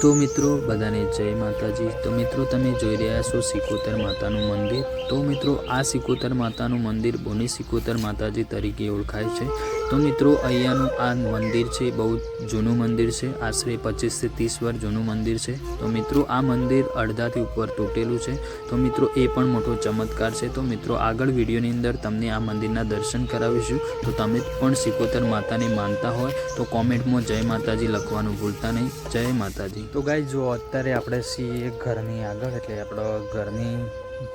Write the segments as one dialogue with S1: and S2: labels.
S1: તો મિત્રો, બધાને જય માતાજી. તો મિત્રો, તમે જોઈ રહ્યા છો સિકોતર માતાનું મંદિર. તો મિત્રો, આ સિકોતર માતાનું મંદિર બોની સિકોતર માતાજી તરીકે ઓળખાય છે. તો મિત્રો, અહીંયાનું આ મંદિર છે, બહુ જૂનું મંદિર છે. આશરે પચીસથી ત્રીસ વર્ષ જૂનું મંદિર છે. તો મિત્રો, આ મંદિર અડધાથી ઉપર તૂટેલું છે. તો મિત્રો, એ પણ મોટો ચમત્કાર છે. તો મિત્રો, આગળ વિડીયોની અંદર તમને આ મંદિરના દર્શન કરાવીશું. તો તમે પણ સિકોતર માતાને માનતા હોય, તો કોમેન્ટમાં જય માતાજી લખવાનું ભૂલતા નહીં. જય માતાજી.
S2: તો ગાય જો અત્યારે આપણે છીએ ઘરની આગળ, એટલે આપણો ઘરની,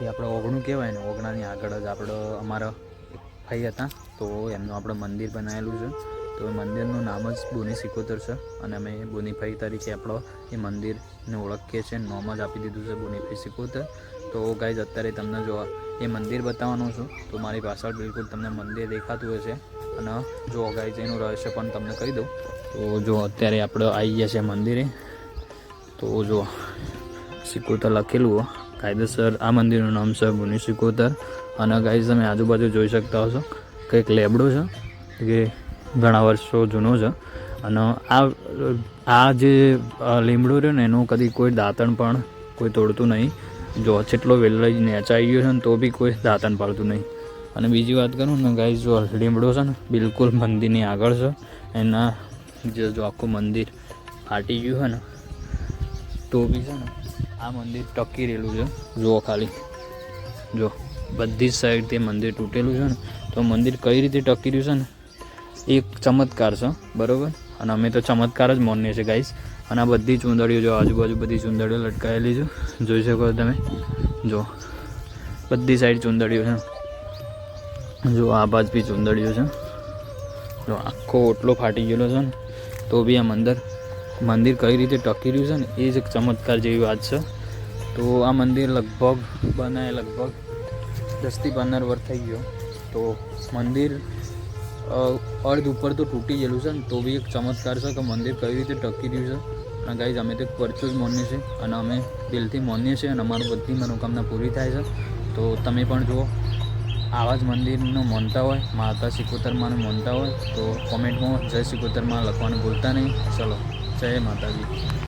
S2: જે આપણે ઓગણું કહેવાય ને, ઓગણાની આગળ જ આપણો અમારા ભાઈ હતા. તો એમનું આપણે મંદિર બનાવેલું છે. તો એ મંદિરનું નામ જ બોની સિકોતર છે. અને અમે બોનીભાઈ તરીકે આપણો એ મંદિરને ઓળખીએ છીએ નામ જ આપી દીધું છે બોનીભાઈ સિકોતર. તો ગાઈઝ અત્યારે તમને જો એ મંદિર બતાવવાનું છું, તો મારી પાછળ બિલકુલ તમને મંદિર દેખાતું હશે. અને જો ગાઈઝ એનું રહસ્ય પણ તમને કહી દઉં. તો જો અત્યારે આપણે આવી ગયા છે મંદિરે. તો જો, સિકોતર લખેલું કાયદેસર આ મંદિરનું નામ છે મુનિ સિકોતર. અને ગાઈઝ તમે આજુબાજુ જોઈ શકતા હશો, કંઈક લેબડો છે કે ઘણા વર્ષો જૂનો છે. અને આ આ જે લીમડો રહ્યો ને, એનું કદી કોઈ દાંતણ પણ કોઈ તોડતું નહીં. જો જેટલો વેલાઈ નેચાઈ ગયો છે ને, તો બી કોઈ દાંતણ પાડતું નહીં. અને બીજી વાત કરું ને ગાઈઝ જો લીમડો છે ને, બિલકુલ મંદિરની આગળ છે. એના જે જો આખું મંદિર ફાટી ગયું છે ને તો બી છે ને, આ મંદિર ટકી રહેલું છે. જુઓ ખાલી. જો બધી જ સાઈડ તે મંદિર તૂટેલું છે ને. તો મંદિર કઈ રીતે ટકી રહ્યું છે ને એક ચમત્કાર છે, બરાબર? અને અમે તો ચમત્કાર જ માનીએ છીએ ગાઈસ અને આ બધી ચૂંદડીઓ જો આજુબાજુ બધી ચૂંદડીઓ લટકાયેલી છે. જોઈ શકો તમે? જો બધી સાઈડ ચૂંદડીઓ છે જો આ બાજુ બી ચૂંદડીઓ છે. જો આખો ઓટલો ફાટી ગયેલો છે ને. તો બી આ મંદિર મંદિર કઈ રીતે ટકી રહ્યું છે ને એ જ એક ચમત્કાર જેવી વાત છે. તો આ મંદિર લગભગ બનાય લગભગ દસથી પંદર વર્ષ થઈ ગયો. તો મંદિર અર્ધ ઉપર તો તૂટી ગયેલું છે ને, તો બી એક ચમત્કાર છે કે મંદિર કઈ રીતે ટકી રહ્યું છે. અને ગાઈઝ, અમે તો પરચું જ માનીએ છીએ અને અમે દિલથી માનીએ છીએ અને અમારું બધી મનોકામના પૂરી થાય છે. તો તમે પણ જુઓ, આવા જ મંદિરનું માનતા હોય, માતા સિકોતરમાંનું માનતા હોય, તો કોમેન્ટમાં જય સિકોતરમાં લખવાનું ભૂલતા નહીં. ચલો. જય માતાજી.